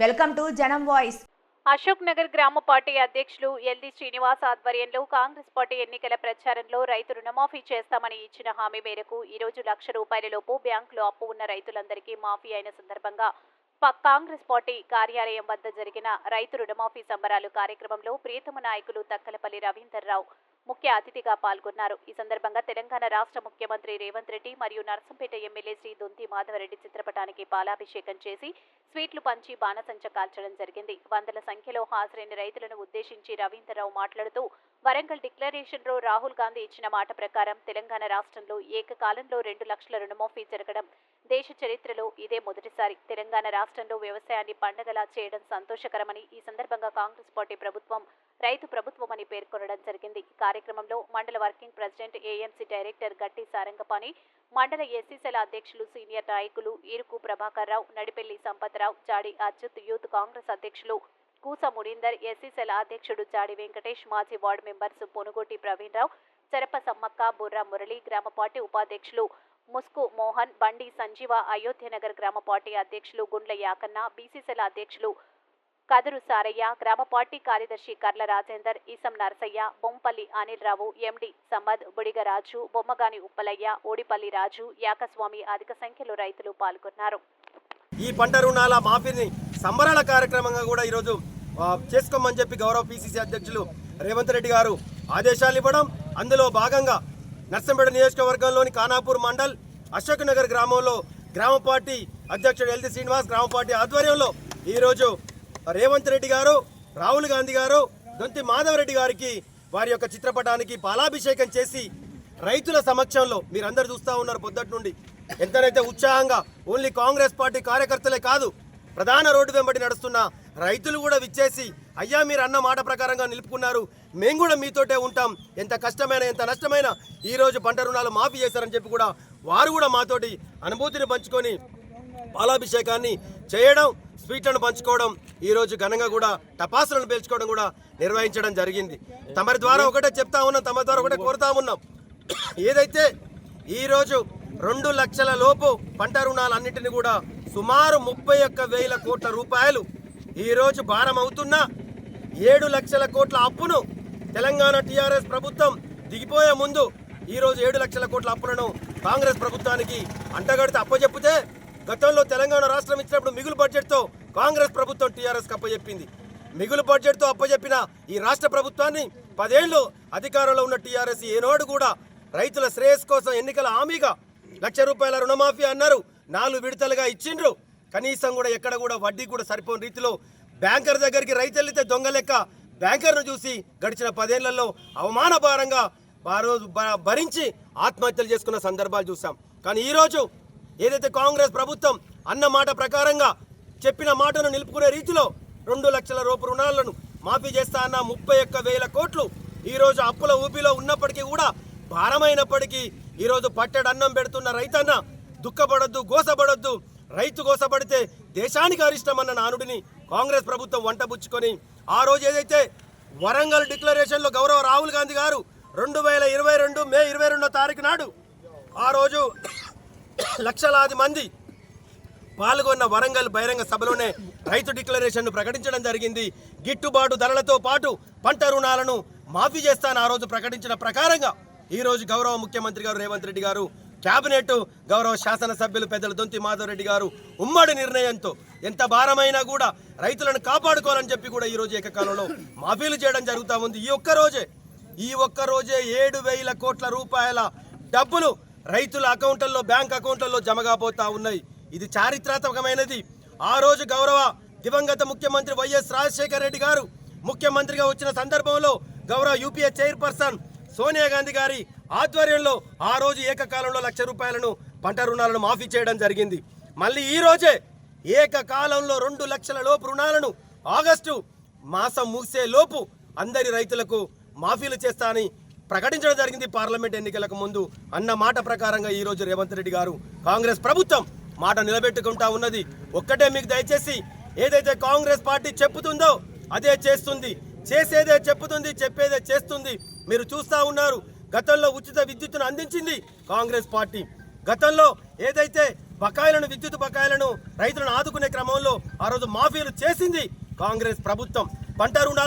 Welcome to Janam voice. Ashok Nagar గ్రామ party అధ్యక్షులు ఎల్ది శ్రీనివాస్ ఆధ్వర్యంలో కాంగ్రెస్ పార్టీ ఎన్నికల ప్రచారంలో రైతు రుణమాఫీ చేస్తామని ఇచ్చిన హామీ మేరకు ఈ రోజు లక్ష రూపాయల లోపు బ్యాంకులో అప్పు ఉన్న రైతులందరికీ మాఫీ అయిన సందర్భంగా కాంగ్రెస్ పార్టీ కార్యాలయం వద్ద జరిగిన రైతు రుణమాఫీ సంబరాలు కార్యక్రమంలో ప్రియతమ నాయకులు తక్కలపల్లి రవీందర్రావు ముఖ్య అతిథిగా పాల్గొన్నారు. ఈ సందర్భంగా తెలంగాణ రాష్ట్ర ముఖ్యమంత్రి రేవంత్ రెడ్డి మరియు నర్సంపేట ఎమ్మెల్యే శ్రీ దొంతి మాధవరెడ్డి చిత్రపటానికి పాలాభిషేకం చేసి స్వీట్లు పంచి బాణసంచ కాల్చడం జరిగింది. వందల సంఖ్యలో హాజరైన రైతులను ఉద్దేశించి రవీంద్రరావు మాట్లాడుతూ వరంగల్ డిక్లరేషన్లో రాహుల్ గాంధీ ఇచ్చిన మాట ప్రకారం తెలంగాణ రాష్ట్రంలో ఏకకాలంలో రెండు లక్షల రుణమాఫీ జరగడం దేశ చరిత్రలో ఇదే మొదటిసారి. తెలంగాణ రాష్ట్రంలో వ్యవసాయాన్ని పండగలా చేయడం సంతోషకరమని ఈ సందర్భంగా కాంగ్రెస్ పార్టీ ప్రభుత్వం రైతు ప్రభుత్వం అని పేర్కొనడం జరిగింది. కార్యక్రమంలో మండల వర్కింగ్ ప్రెసిడెంట్ ఏఎంసీ డైరెక్టర్ గట్టి సారంగపాణి మండల ఎస్సీసీల అధ్యక్షులు సీనియర్ నాయకులు ఈరుకు ప్రభాకర్ రావు నడిపెల్లి సంపతరావు జాడి అచ్యుత్ యూత్ కాంగ్రెస్ అధ్యక్షులు కూస మురీందర్ ఎస్సీసీల అధ్యక్షుడు జాడి వెంకటేష్ మాజీ వార్డు మెంబర్స్ పొనుగోటి ప్రవీణ్ రావు చెరప సమ్మక్క బుర్రా మురళి గ్రామ పార్టీ ఉపాధ్యక్షులు ముస్కు మోహన్ బండి సంజీవ అయోధ్యనగర్ గ్రామ పార్టీ అధ్యక్షులు గుండ్ల యాకన్న బీసీసీల అధ్యక్షులు కదురు సారయ్య గ్రామ పార్టీ కార్యదర్శి కర్ల రాజేందర్ ఈసం నరసయ్య బొంపల్లి అనిల్ రావు ఎండి సంబద్ బుడిగరాజు బొమ్మగాని ఉప్పలయ్య ఓడిపల్లి రాజు యాకస్వామి అధిక సంఖ్యలో రైతులు పాల్గొన్నారు. ఈ పంట రుణాల మాఫీని సంబరాల కార్యక్రమంగా కూడా ఈరోజు చేసుకోమని చెప్పి గౌరవ పిసిసి అధ్యక్షులు రేవంత్ రెడ్డి గారు ఆదేశాలు ఇవ్వడం అందులో భాగంగా నర్సంపేట నియోజకవర్గంలోని ఖానాపూర్ మండల్ అశోక్ నగర్ గ్రామంలో గ్రామ పార్టీ అధ్యక్షుడు ఎల్ది శ్రీనివాస్ గ్రామ పార్టీ ఆధ్వర్యంలో ఈరోజు రేవంత్ రెడ్డి గారు రాహుల్ గాంధీ గారు దొంతి మాధవరెడ్డి గారికి వారి యొక్క చిత్రపటానికి పాలాభిషేకం చేసి రైతుల సమక్షంలో మీరందరూ చూస్తూ ఉన్నారు పొద్దుటి నుండి. ఎంతనైతే ఉత్సాహంగా ఓన్లీ కాంగ్రెస్ పార్టీ కార్యకర్తలే కాదు ప్రధాన రోడ్డు వెంబడి నడుస్తున్న రైతులు కూడా విచ్చేసి అయ్యా మీరు అన్న మాట ప్రకారంగా నిలుపుకున్నారు. మేము కూడా మీతోటే ఉంటాం. ఎంత కష్టమైన ఎంత నష్టమైన ఈ రోజు పంట రుణాలు మాఫీ చేశారని చెప్పి కూడా వారు కూడా మాతోటి అనుభూతిని పంచుకొని పాలాభిషేకాన్ని చేయడం స్వీట్లను పంచుకోవడం ఈ రోజు ఘనంగా కూడా టపాసులను పేల్చుకోవడం కూడా నిర్వహించడం జరిగింది. తమరి ద్వారా ఒకటే చెప్తా ఉన్నాం తమ ద్వారా ఒకటే కోరుతా ఉన్నాం. ఏదైతే ఈరోజు రెండు లక్షల లోపు పంట రుణాలన్నింటినీ కూడా సుమారు ముప్పై ఒక్క వేల కోట్ల రూపాయలు ఈరోజు భారమవుతున్న భారం అవుతున్న ఏడు లక్షల కోట్ల అప్పును తెలంగాణ టీఆర్ఎస్ ప్రభుత్వం దిగిపోయే ముందు ఈరోజు ఏడు లక్షల కోట్ల అప్పులను కాంగ్రెస్ ప్రభుత్వానికి అంటగడితే అప్పచెప్పితే గతంలో తెలంగాణ రాష్ట్రం ఇచ్చినప్పుడు మిగులు బడ్జెట్తో కాంగ్రెస్ ప్రభుత్వం టీఆర్ఎస్కి అప్పచెప్పింది మిగులు బడ్జెట్తో అప్పచెప్పిన ఈ రాష్ట్ర ప్రభుత్వాన్ని పదేళ్ళు అధికారంలో ఉన్న టీఆర్ఎస్ ఏనాడు కూడా రైతుల శ్రేయస్ కోసం ఎన్నికల హామీగా లక్ష రూపాయల రుణమాఫీ అన్నారు. నాలుగు విడతలుగా ఇచ్చిండ్రు. కనీసం కూడా ఎక్కడ కూడా వడ్డీ కూడా సరిపోని రీతిలో బ్యాంకర్ దగ్గరికి రైతు వెళ్తే దొంగ లెక్క బ్యాంకర్ను చూసి గడిచిన పదేళ్ళలో అవమానభారంగా ఆ రోజు భ- భరించి ఆత్మహత్యలు చేసుకున్న సందర్భాలు చూసాం కానీ ఈరోజు ఏదైతే కాంగ్రెస్ ప్రభుత్వం అన్న మాట ప్రకారంగా చెప్పిన మాటను నిలుపుకునే రీతిలో రెండు లక్షల రూపు రుణాలను మాఫీ చేస్తా అన్న ముప్పై ఒక్క వేల కోట్లు ఈరోజు అప్పుల ఊపిలో ఉన్నప్పటికీ కూడా భారమైనప్పటికీ ఈరోజు పట్టెడు అన్నం పెడుతున్న రైతన్న దుఃఖపడొద్దు గోసపడొద్దు రైతు కోసపడితే దేశానికి అరిష్టమన్న నానుడిని కాంగ్రెస్ ప్రభుత్వం వంటబుచ్చుకొని ఆ రోజు ఏదైతే వరంగల్ డిక్లరేషన్లో గౌరవ రాహుల్ గాంధీ గారు రెండు వేల ఇరవై రెండు మే ఇరవై రెండో తారీఖు నాడు ఆ రోజు లక్షలాది మంది పాల్గొన్న వరంగల్ బహిరంగ సభలోనే రైతు డిక్లరేషన్ను ప్రకటించడం జరిగింది. గిట్టుబాటు ధరలతో పాటు పంట రుణాలను మాఫీ చేస్తాను ఆ రోజు ప్రకటించిన ప్రకారంగా ఈ రోజు గౌరవ ముఖ్యమంత్రి గారు రేవంత్ రెడ్డి గారు కేబినెట్ గౌరవ శాసనసభ్యులు పెద్దలు దొంతి మాధవరెడ్డి గారు ఉమ్మడి నిర్ణయంతో ఎంత భారమైనా కూడా రైతులను కాపాడుకోవాలని చెప్పి కూడా ఈ రోజు ఏకకాలంలో మాఫీలు చేయడం జరుగుతూ ఉంది. ఈ ఒక్క రోజే ఈ ఒక్క రోజే ఏడు వేల కోట్ల రూపాయల డబ్బులు రైతుల అకౌంట్లలో బ్యాంక్ అకౌంట్లలో జమ కాబోతా ఉన్నాయి. ఇది చారిత్రాత్మకమైనది. ఆ రోజు గౌరవ దివంగత ముఖ్యమంత్రి వైఎస్ రాజశేఖర రెడ్డి గారు ముఖ్యమంత్రిగా వచ్చిన సందర్భంలో గౌరవ యూపీఏ చైర్పర్సన్ సోనియా గాంధీ గారి ఆధ్వర్యంలో ఆ రోజు ఏకకాలంలో లక్ష రూపాయలను పంట రుణాలను మాఫీ చేయడం జరిగింది. మళ్ళీ ఈ రోజే ఏకకాలంలో రెండు లక్షల లోపు రుణాలను ఆగస్టు మాసం ముగిసే లోపు అందరి రైతులకు మాఫీలు చేస్తానని ప్రకటించడం జరిగింది పార్లమెంట్ ఎన్నికలకు ముందు అన్న మాట ప్రకారంగా ఈరోజు రేవంత్ రెడ్డి గారు కాంగ్రెస్ ప్రభుత్వం మాట నిలబెట్టుకుంటా ఉన్నది. ఒక్కటే మీకు దయచేసి ఏదైతే కాంగ్రెస్ పార్టీ చెప్పుతుందో అదే చేస్తుంది. చేసేదే చెప్పుతుంది చెప్పేదే చేస్తుంది. మీరు చూస్తా ఉన్నారు. గతంలో ఉచిత విద్యుత్తును అందించింది కాంగ్రెస్ పార్టీ. గతంలో ఏదైతే బకాయిలను విద్యుత్ బకాయిలను రైతులను ఆదుకునే క్రమంలో ఆ రోజు మాఫీలు చేసింది కాంగ్రెస్ ప్రభుత్వం. పంట రుణాలు